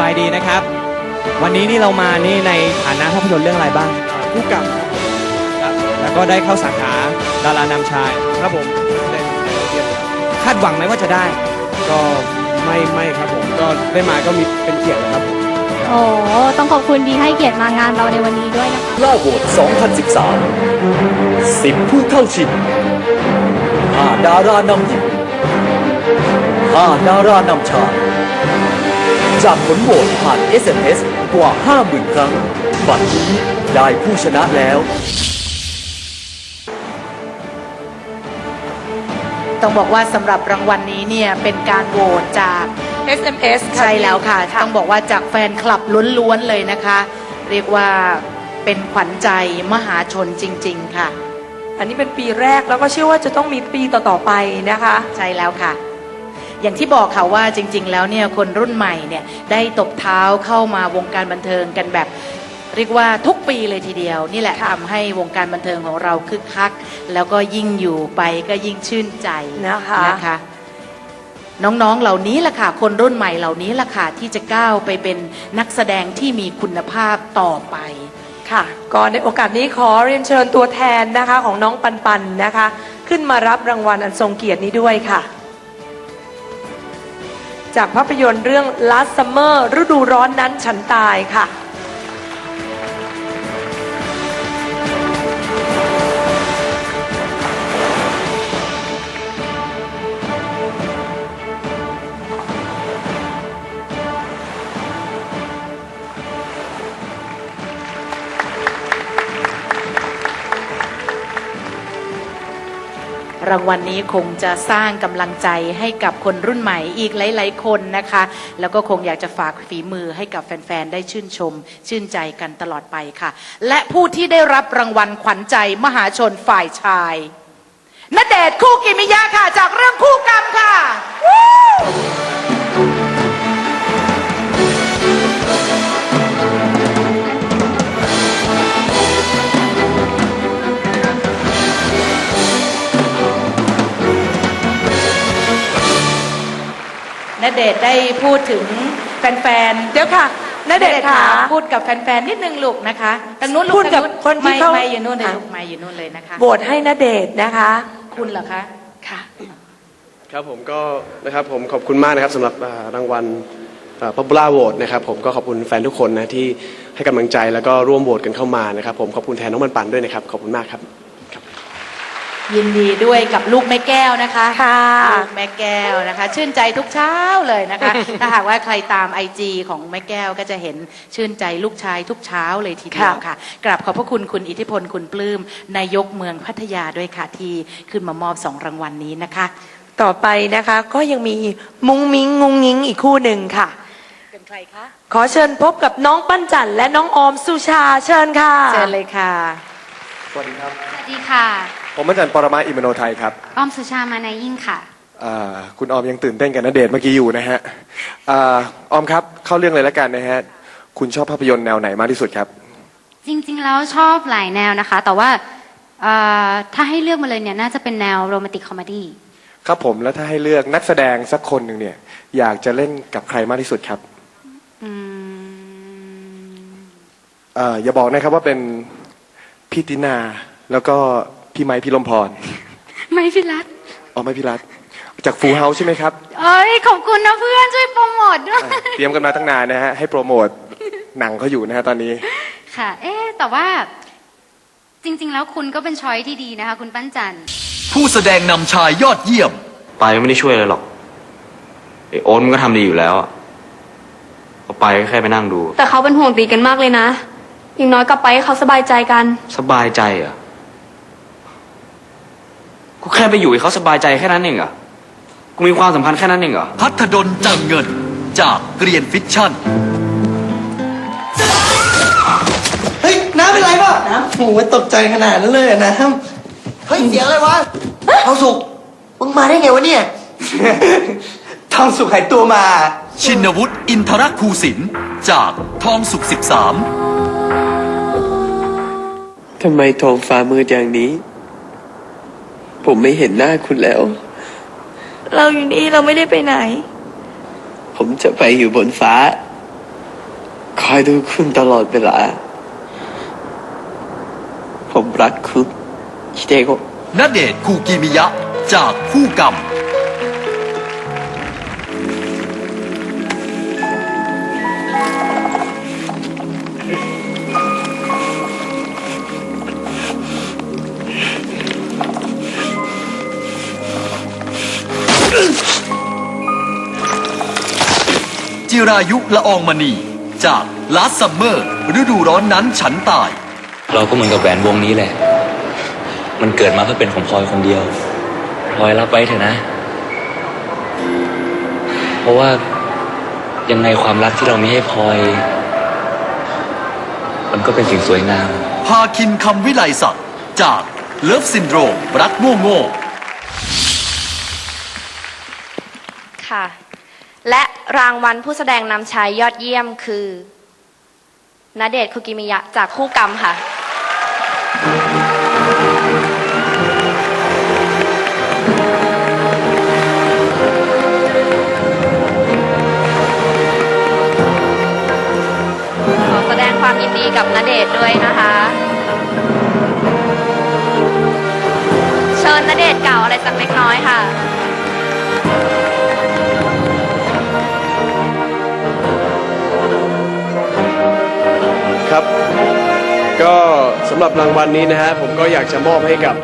บายดีนะครับ วันนี้นี่เรามานี่ในฐานะภาพยนตร์เรื่องอะไรบ้าง ผู้กำกับครับแล้วก็ได้เข้าสาขาดารานำชาย ครับผมได้ได้เรียนครับคาดหวังไหมว่าจะได้ ก็ไม่ไม่ครับผมก็ได้มาก็มีเป็นเกียรตินะครับผมโอ้ต้องขอบคุณที่ให้เกียรติมางานเราในวันนี้ด้วยนะคะ ล่าโหวต2013 10 ผู้เข้าชิง5ดารานำหญิง5ดารานำชาย จากผลโหวตผ่าน SMS กว่า 50,000 ครั้ง บัดนี้ได้ผู้ชนะแล้ว ต้องบอกว่าสำหรับรางวัลนี้เนี่ยเป็นการโหวตจาก SMS ค่ะใช่แล้วค่ะ ต้องบอกว่าจากแฟนคลับล้วนๆเลยนะคะ เรียกว่าเป็นขวัญใจมหาชนจริง ๆ ค่ะ อันนี้เป็นปีแรกแล้วก็เชื่อว่าจะต้องมีปีต่อ ๆ ไปนะคะ ใช่แล้วค่ะ อย่างที่บอกค่ะว่าจริง ๆ แล้วเนี่ยคนรุ่นใหม่เนี่ยได้ตบเท้าเข้ามาวงการบันเทิงกันแบบเรียกว่าทุกปีเลยทีเดียว นี่แหละทำให้วงการบันเทิงของเราคึกคัก แล้วก็ยิ่งอยู่ไปก็ยิ่งชื่นใจนะคะนะคะน้องๆ เหล่านี้แหละค่ะ คนรุ่นใหม่เหล่านี้แหละค่ะ ที่จะก้าวไปเป็นนักแสดงที่มีคุณภาพต่อไปค่ะก็ในโอกาสนี้ขอเรียนเชิญตัวแทนนะคะของน้องปันปันนะคะ ขึ้นมารับรางวัลอันทรงเกียรตินี้ด้วยค่ะ จากภาพยนตร์เรื่อง Last Summer ฤดูร้อนนั้นฉันตายค่ะางวัลนี้คงจะสร้างกำลังใจให้กับคนรุ่นใหม่อีกหลาย ๆ คนนะคะ แล้วก็คงอยากจะฝากฝีมือให้กับแฟน ๆ ได้ชื่นชม ชื่นใจกันตลอดไปค่ะ และผู้ที่ได้รับรางวัลขวัญใจมหาชนฝ่ายชายณเดชน์คู่กิมิยะค่ะ จากเรื่องคู่กรรมค่ะ ณเดชน์ได้พูดถึงแฟนๆ เดี๋ยวค่ะณเดชน์ค่ะ พูดกับแฟนๆ นิดนึงลูกนะคะทางนู้นลูกพูดกับทางคนที่ไม่เขาไม่อยู่นู่นเลยค่ะ ลูกไม่อยู่นู่นเลยนะคะ โหวตให้ณเดชน์นะคะ คุณเหรอคะ ค่ะ ครับผมก็นะครับผมขอบคุณมากนะครับสำหรับอ่ารางวัลป๊อปปูล่าโหวตนะครับผมก็ขอบคุณแฟนทุกคนนะที่ให้กำลังใจแล้วก็ร่วมโหวตกันเข้ามานะครับผมขอบคุณแทนน้องมันปันด้วยนะครับขอบคุณมากครับ ยินดีด้วยกับลูกแม่แก้วนะคะค่ะลูกแม่แก้วนะคะ ชื่นใจทุกเช้าเลยนะคะ ถ้าหากว่าใครตามไอจีของแม่แก้วก็จะเห็นชื่นใจลูกชายทุกเช้าเลยทีเดียวค่ะกราบขอบพระคุณคุณอิทธิพลคุณปลื้มนายกเมืองพัทยาด้วยค่ะที่ขึ้นมามอบสองรางวัลนี้นะคะ ต่อไปนะคะก็ยังมีมุงมิงงุงงิงอีกคู่หนึ่งค่ะเป็นใครคะขอเชิญพบกับน้องปั้นจันและน้องออมสุชาเชิญค่ะเชิญเลยค่ะสวัสดีครับสวัสดีค่ะ ผมอาจารย์ปรมาอิมโนไทยครับอ้อมสุชามานายิ่งค่ะ อ่าคุณออมยังตื่นเต้นกับนเดชน์เมื่อกี้อยู่นะฮะอ่าออมครับเข้าเรื่องเลยแล้วกันนะฮะคุณชอบภาพยนตร์แนวไหนมากที่สุดครับ จริงๆ แล้วชอบหลายแนวนะคะ แต่ว่าเอ่อถ้าให้เลือกมาเลยเนี่ย น่าจะเป็นแนวโรแมนติกคอมเมดี้ครับผมแล้วถ้าให้เลือกนักแสดงสักคนหนึ่งเนี่ย อยากจะเล่นกับใครมากที่สุดครับอืมอ่าอย่าบอกนะครับว่าเป็นพี่ตินาแล้วก็ พี่ไม้พี่ลมพร ไม่พิรัตอ๋อไม่พี่รัตจากฟูเฮาใช่ไหมครับเอ้ยขอบคุณนะเพื่อนช่วยโปรโมทด้วย อ่าเตรียมกันมาตั้งนานนะฮะ ให้โปรโมทหนังเขาอยู่นะฮะตอนนี้ ค่ะ เอ๊ะแต่ว่าจริง ๆ แล้วคุณก็เป็นช้อยที่ดีนะคะ คุณปั้นจันทร์ ผู้แสดงนำชายยอดเยี่ยมไปไม่ได้ช่วยอะไรหรอกไอโอ๊ตมันก็ทำดีอยู่แล้วอะเอาไปก็แค่ไปนั่งดู แต่เขาเป็นห่วงตีกันมากเลยนะ อย่างน้อยกลับไปให้เขาสบายใจกัน สบายใจเหรอะ กูแค่ไปอยู่ให้เขาสบายใจแค่นั้นเองเหรอะกูมีความสำคัญแค่นั้นเองเหรอ พัฒดลจังเงินจากเกรียนฟิกชั่น เฮ้ย น้ำเป็นไรป่ะน้ำโอ้ยตกใจขนาดนั้นเลยอะน้ำเฮ้ย เสียงอะไรวะทองสุก มึงมาได้ไงวะเนี่ย ทองสุกหายตัวมา ชินวุฒิอินทรภูสินจากทองสุข 13ทำไมท้องฟ้ามืดอย่างนี้ ผมไม่เห็นหน้าคุณแล้ว เราอยู่นี่เราไม่ได้ไปไหน ผมจะไปอยู่บนฟ้า คอยดูคุณตลอดเวลา ผมรักคุณฮิเดโกะ ณเดชน์คูกิมิยะ จากคู่กรรม จิรายุละอองมณี จากลาสซัมเมอร์ฤดูร้อนนั้นฉันตาย เราก็เหมือนกับแหวนวงนี้แหละ มันเกิดมาเพื่อเป็นของพลอยคนเดียวพลอยรับไว้เถอะนะ เพราะว่ายังไงความรักที่เรามีให้พลอย มันก็เป็นสิ่งสวยงาม พาคินคำวิไลศักดิ์จากเลิฟซินโดรมรักโง่โง่ค่ะ และรางวัลผู้แสดงนำชายยอดเยี่ยมคือณเดชน์คุกิมิยะจากคู่กรรมค่ะ ขอแสดงความยินดีกับณเดชน์ด้วยนะคะ เชิญณเดชน์กล่าวอะไรสักเล็กน้อยค่ะ ครับ ก็สำหรับรางวัลนี้นะฮะผมก็อยากจะมอบให้กับ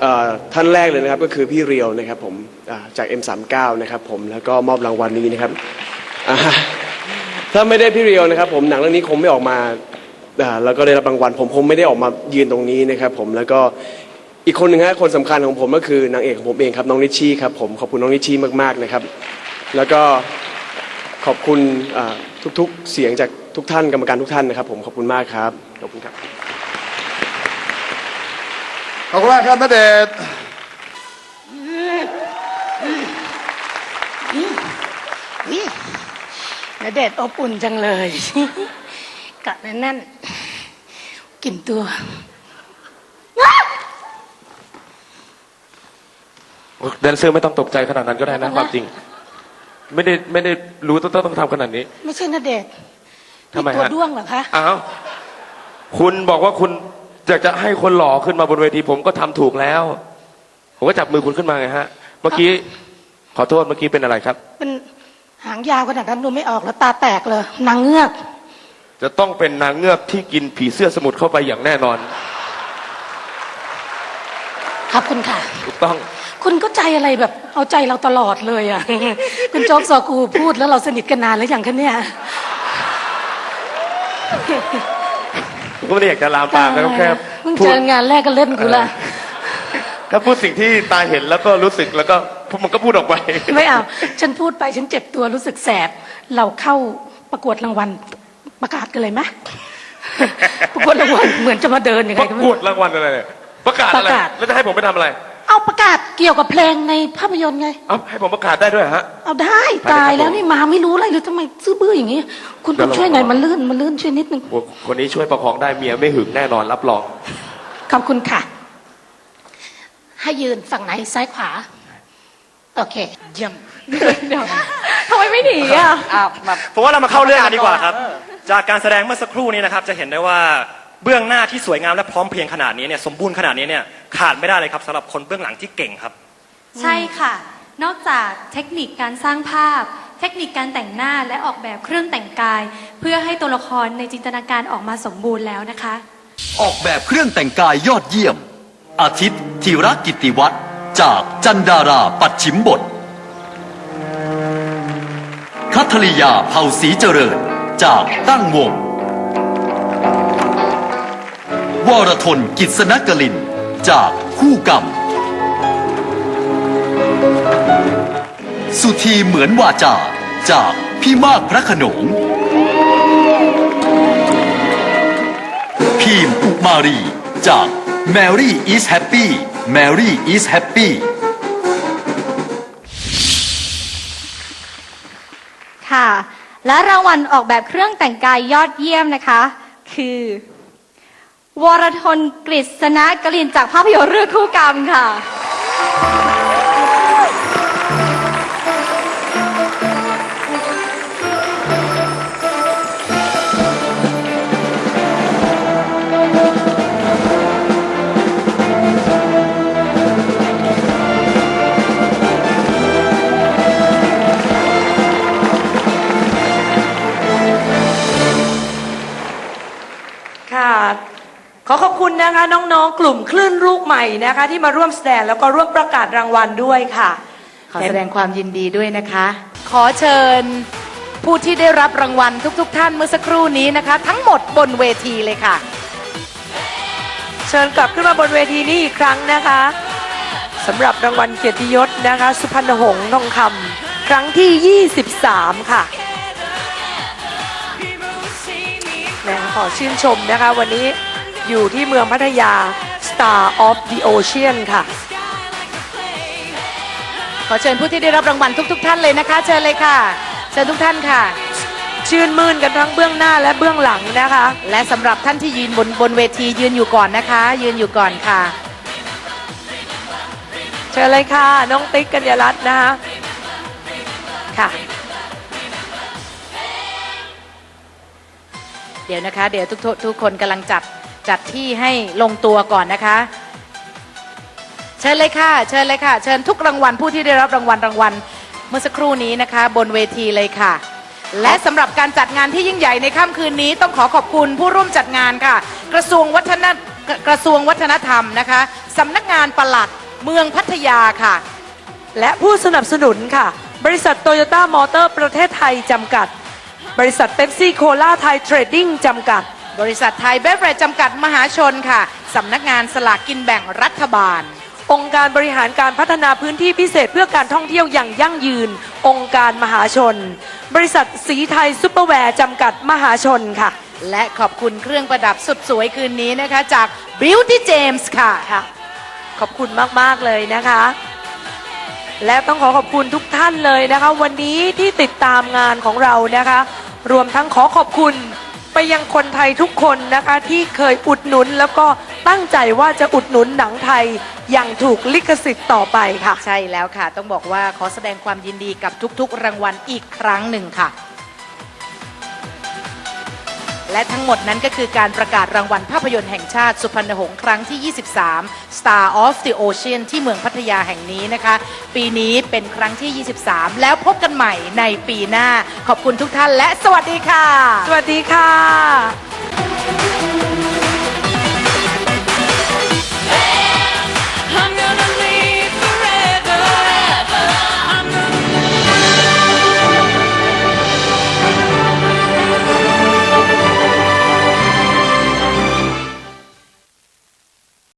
เอ่อท่านแรกเลยนะครับ ก็คือพี่เรียวนะครับผมอ่าจาก M39 นะครับผมแล้วก็มอบรางวัลนี้นะครับอ่าถ้าไม่ได้พี่เรียวนะครับ ผมหนังเรื่องนี้คงไม่ออกมาอ่าแล้วก็ได้รับรางวัลผมคงไม่ได้ออกมายืนตรงนี้นะครับผมแล้วก็อีกคนหนึ่งฮะคนสำคัญของผมก็คือนางเอกของผมเองครับน้องนิชชี่ครับผมขอบคุณน้องนิชชี่มากๆนะครับ แล้วก็ ขอบคุณอ่า ทุกๆ เสียงจากทุกท่านกรรมการทุกท่านนะครับ ผมขอบคุณมากครับขอบคุณครับขอบคุณมากครับณเดชน์ณเดชน์อบอุ่นจังเลยกะแน่นๆกลิ่นตัวแดนเซอร์ไม่ต้องตกใจขนาดนั้นก็ได้นะความจริง ไม่ได้ไม่ได้รู้ต้องต้องทำขนาดนี้ ไม่ใช่ณเดชน์ทำไมตัวฮะด้วงเหรอคะ อ้าวคุณบอกว่าคุณอยากจะให้คนหล่อขึ้นมาบนเวทีผมก็ทำถูกแล้ว ผมก็จับมือคุณขึ้นมาไงฮะ เมื่อกี้ ขอโทษเมื่อกี้เป็นอะไรครับ เป็นหางยาวขนาดนั้นดูไม่ออกแล้วตาแตกเลยนางเงือก จะต้องเป็นนางเงือกที่กินผีเสื้อสมุทรเข้าไปอย่างแน่นอน ขอบคุณค่ะ ถูกต้อง คุณก็ใจอะไรแบบเอาใจเราตลอดเลยอะ คุณโจ๊กซอกูพูดแล้วเราสนิทกันนานแล้วอย่างคะเนี่ยผมก็ไม่ได้อยากจะลามปามนะครับแค่เพิ่งพูเจดองานแรกก็เล่นกูละ ถ้าพูดสิ่งที่ตาเห็นแล้วก็รู้สึกแล้วก็มันก็พูดออกไป ไม่เอา ฉันพูดไปฉันเจ็บตัวรู้สึกแสบ เราเข้าประกวดรางวัลประกาศกันเลยไหม ประกวดรางวัลเหมือนจะมาเดินยังปไงระก็ไม่กวรู้ดรางวัลอะไรเนี่ย ประกาศอะไรประกาศ แล้วจะให้ผมไปทำอะไร เอาประกาศเกี่ยวกับเพลงในภาพยนตร์ไง เอาให้ผมประกาศได้ด้วยเหรอฮะ เอาได้ไปเลยครับตายแล้วนี่มาไม่รู้อะไรเลยทำไมซื่อบื้ออย่างนี้ คุณเดี๋คุยวเราณช่วยหน่อยมันลื่นมันลื่นช่วยนิดนึงโอ้คนนี้ช่วยประคองได้เมียไม่หึงแน่นอนรับรอง ขอบคุณค่ะ ให้ยืนฝั่งไหนซ้ายขวา โอเค เยี่ยม ทำไมไม่หนีอะผมว่าเรามาเข้าเรื่องกันดีกว่าครับ จากการแสดงเมื่อสักครู่นี้นะครับ จะเห็นได้ว่า เบื้องหน้าที่สวยงามและพร้อมเพรียงขนาดนี้เนี่ยสมบูรณ์ขนาดนี้เนี่ยขาดไม่ได้เลยครับสำหรับคนเบื้องหลังที่เก่งครับ ใช่ค่ะ นอกจากเทคนิคการสร้างภาพ เทคนิคการแต่งหน้าและออกแบบเครื่องแต่งกาย เพื่อให้ตัวละครในจินตนาการออกมาสมบูรณ์แล้วนะคะ ออกแบบเครื่องแต่งกายยอดเยี่ยม อาทิตย์ธีรกิตติวัฒน์จากจันดาราปัดชิมบทคัทริยาเผ่าศรีเจริญ จากตั้งวง วรทนกิษณกลิน จากคู่กรรม สุธีเหมือนวาจา จากพี่มากพระขนงพีมอุมารี จาก Mary is happy Mary is happy ค่ะ และรางวัลออกแบบเครื่องแต่งกายยอดเยี่ยมนะคะ คือ วรทนกฤษณะกลินจากภาพยนตร์เรื่องคู่กรรมค่ะ ขอขอบคุณนะคะน้องๆ กลุ่มคลื่นลูกใหม่นะคะ ที่มาร่วมแสดงแล้วก็ร่วมประกาศรางวัลด้วยค่ะ ขอแสดงความยินดีด้วยนะคะ ขอเชิญผู้ที่ได้รับรางวัลทุกๆทท่านเมื่อสักครู่นี้นะคะ ทั้งหมดบนเวทีเลยค่ะ เชิญกลับขึ้นมาบนเวทีนี้อีกครั้งนะคะสำหรับรางวัลเกียรติยศนะคะ สุพรรณหงษ์ทองคำครั้งที่ 23 ค่ะแหม่ขอชื่นชมนะคะวันนี้ อยู่ที่เมืองพัทยา Star of the Ocean ค่ะ ขอเชิญผู้ที่ได้รับรางวัลทุกๆท่านเลยนะคะ เชิญเลยค่ะ เชิญทุกท่านค่ะ ชื่นมื่นกันทั้งเบื้องหน้าและเบื้องหลังนะคะ และสำหรับท่านที่ยืนบนบนเวทียืนอยู่ก่อนนะคะ ยืนอยู่ก่อนค่ะ เชิญเลยค่ะ น้องติ๊กกัญญารัตน์นะคะค่ะเดี๋ยวนะคะ เดี๋ยวทุกทุกทุกคนกำลังจัด จัดที่ให้ลงตัวก่อนนะคะ เชิญเลยค่ะ เชิญเลยค่ะ เชิญทุกรางวัลผู้ที่ได้รับรางวัลรางวัล เมื่อสักครู่นี้นะคะ บนเวทีเลยค่ะ และสำหรับการจัดงานที่ยิ่งใหญ่ในค่ำคืนนี้ ต้องขอขอบคุณผู้ร่วมจัดงานค่ะ กระทรวงวัฒนกระทรวงวัฒนธรรมนะคะสำนักงานปลัดเมืองพัทยาค่ะ และผู้สนับสนุนค่ะ บริษัทโตโยต้ามอเตอร์ประเทศไทยจำกัด บริษัทเ e ปซี่โคลาไทยเทรดดิ้งจำกัด บริษัทไทยเบฟเรจจำกัดมหาชนค่ะ สำนักงานสลากกินแบ่งรัฐบาล องค์การบริหารการพัฒนาพื้นที่พิเศษเพื่อการท่องเที่ยวอย่างยั่งยืน องค์การมหาชน บริษัทสีไทยซุปเปอร์แวร์จำกัดมหาชนค่ะ และขอบคุณเครื่องประดับสุดสวยคืนนี้นะคะ จาก Beauty James ค่ะ ค่ะขอบคุณมาก ๆ เลยนะคะ และต้องขอขอบคุณทุกท่านเลยนะคะ วันนี้ที่ติดตามงานของเรานะคะ รวมทั้งขอขอบคุณ ไปยังคนไทยทุกคนนะคะที่เคยอุดหนุนแล้วก็ตั้งใจว่าจะอุดหนุนหนังไทยอย่างถูกลิขสิทธิ์ต่อไปค่ะ ใช่แล้วค่ะ ต้องบอกว่าขอแสดงความยินดีกับทุกๆ รางวัลอีกครั้งหนึ่งค่ะ และทั้งหมดนั้นก็คือการประกาศรางวัลภาพยนตร์แห่งชาติสุพรรณหงษ์ครั้งที่ 23 Star of the Ocean ที่เมืองพัทยาแห่งนี้นะคะ ปีนี้เป็นครั้งที่ 23 แล้วพบกันใหม่ในปีหน้า ขอบคุณทุกท่านและสวัสดีค่ะ สวัสดีค่ะ